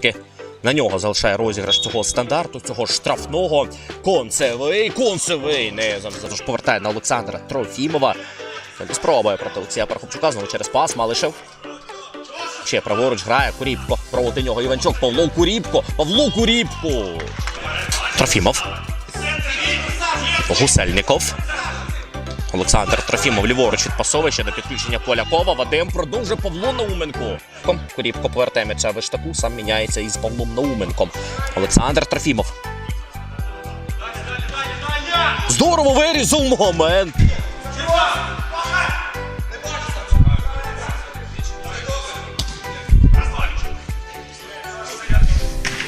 Все-таки на нього залишає розіграш цього стандарту, цього штрафного. Концевий, концевий. Не ж повертає на Олександра Трофімова. Спробує проти Олексія Пархопчука. Знову через пас. Малишев. Ще праворуч грає Куріпко. Проти нього Іванчук. Павло Куріпко. Павло Куріпко. Трофімов. Гусельников. Олександр Трофімов ліворуч від пасовища до підключення Полякова. Вадим продовжує Павло Науменко. Куріпко повертає м'яча Виштаку, сам міняється із Павлом Науменком. Олександр Трофімов. Здорово вирізав момент.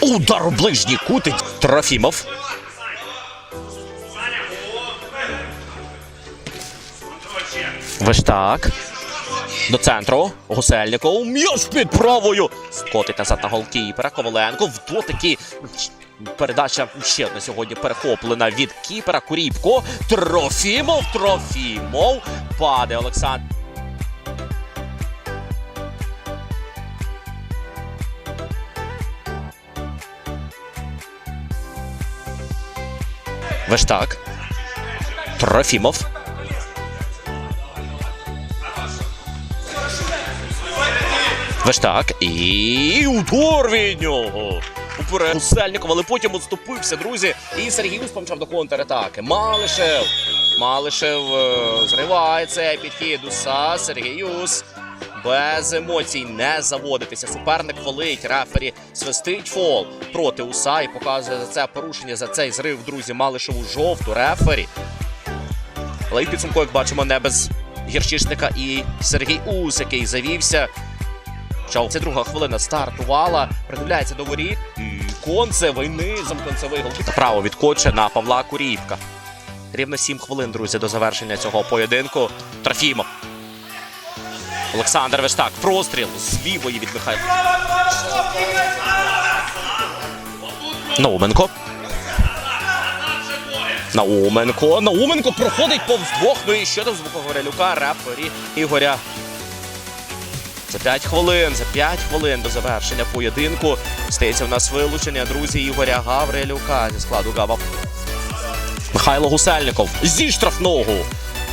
Удар у ближній кутить. Трофімов. Виштак. До центру. Гусельников. М'яч під правою. Котить назад на голкіпера. Коваленко. В дотики. Передача ще на сьогодні перехоплена від кіпера. Куріпко. Трофімов. Трофімов. Паде Олександр. Виштак. Трофімов. Вештак. І удар від нього. Уперед Гусельников, але потім відступився, друзі. І Сергіус помчав до контратаки. Малишев. Малишев е, зриває цей підхід. Уса. Сергіюс. Без емоцій не заводитися. Суперник хвалить. Рефері свистить фол проти Уса і показує за це порушення, за цей зрив, друзі, Малишеву жовту рефері. Але й підсумку, як бачимо, не без гірчишника і Сергій Ус, який завівся. Чал, це друга хвилина стартувала, придивляється до воріт. Концевий низом концевий голки. Та право від коча на Павла Куріївка. Рівно 7 хвилин, друзі, до завершення цього поєдинку. Трофімов. Олександр Вештак. Простріл з лівої від Михайла. Науменко. Науменко. Науменко проходить повз двох. Ну і ще до звукогорелюка рефері Ігоря за 5 хвилин, за 5 хвилин до завершення поєдинку стається в нас вилучення друзі Ігоря Гаврилюка зі складу Гава. Михайло Гусельников зі штрафного.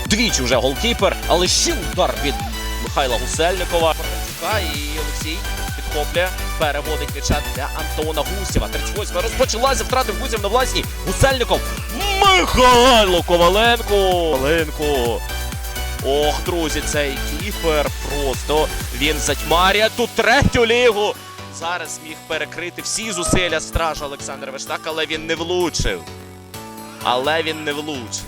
Двічі вже голкіпер, але ще удар від Михайла Гусельникова. І Олексій підхоплює, переводить м'яча для Антона Гусєва. 38 розпочалася, втратив Гусєв на власній. Гусельников. Михайло Коваленко. Коваленко. Ох, друзі, цей кіпер просто він затьмарює ту третю лігу. Зараз міг перекрити всі зусилля стража Олександра Вештак, але він не влучив. Але він не влучив.